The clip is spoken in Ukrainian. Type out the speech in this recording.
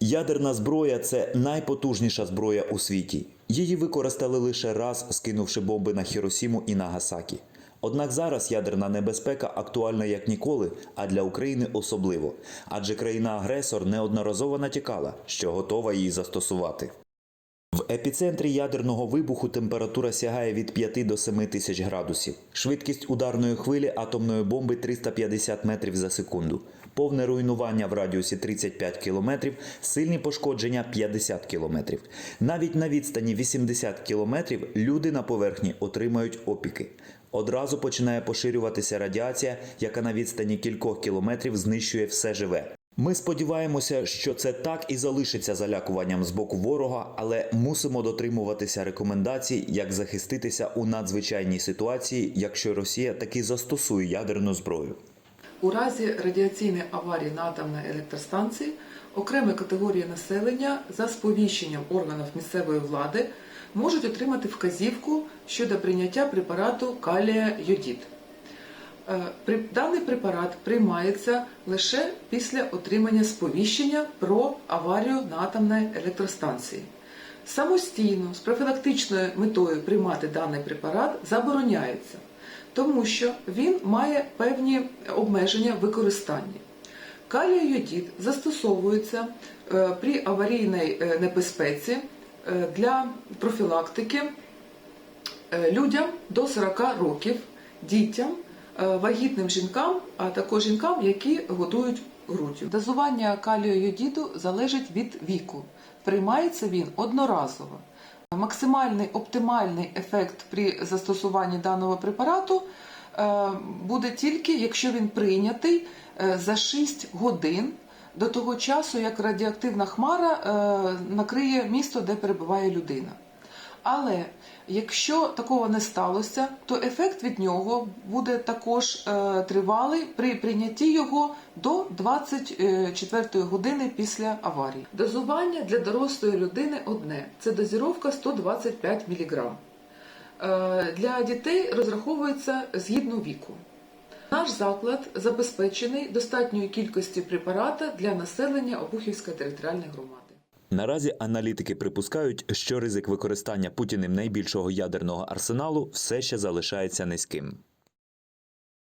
Ядерна зброя це найпотужніша зброя у світі. Її використали лише раз, скинувши бомби на Хіросіму і Нагасакі. Однак зараз ядерна небезпека актуальна як ніколи, а для України особливо. Адже країна-агресор неодноразово натякала, що готова її застосувати. Епіцентрі ядерного вибуху температура сягає від 5 до 7 тисяч градусів. Швидкість ударної хвилі атомної бомби 350 метрів за секунду. Повне руйнування в радіусі 35 кілометрів, сильні пошкодження 50 кілометрів. Навіть на відстані 80 кілометрів люди на поверхні отримають опіки. Одразу починає поширюватися радіація, яка на відстані кількох кілометрів знищує все живе. Ми сподіваємося, що це так і залишиться залякуванням з боку ворога, але мусимо дотримуватися рекомендацій, як захиститися у надзвичайній ситуації, якщо Росія таки застосує ядерну зброю. У разі радіаційної аварії на атомній електростанції окремі категорії населення за сповіщенням органів місцевої влади можуть отримати вказівку щодо прийняття препарату калія йодід. Е, Даний препарат приймається лише після отримання сповіщення про аварію на атомній електростанції. Самостійно з профілактичною метою приймати даний препарат забороняється, тому що він має певні обмеження використання. Калій-йодід застосовується е, при аварійній е, небезпеці для профілактики людям до 40 років, дітям, вагітним жінкам, а також жінкам, які годують груддю. Дозування калію йодіду залежить від віку. Приймається він одноразово. Максимальний оптимальний ефект при застосуванні даного препарату е, буде тільки, якщо він прийнятий е, за 6 годин до того часу, як радіоактивна хмара е, накриє місто, де перебуває людина. Але якщо такого не сталося, то ефект від нього буде також е, тривалий при прийнятті його до 24 години після аварії. Дозування для дорослої людини одне це дозіровка 125 мг. Е, для дітей розраховується згідно віку. Наш заклад забезпечений достатньою кількістю препарата для населення Обухівської територіальної громади. Наразі аналітики припускають, що ризик використання Путіним найбільшого ядерного арсеналу все ще залишається низьким.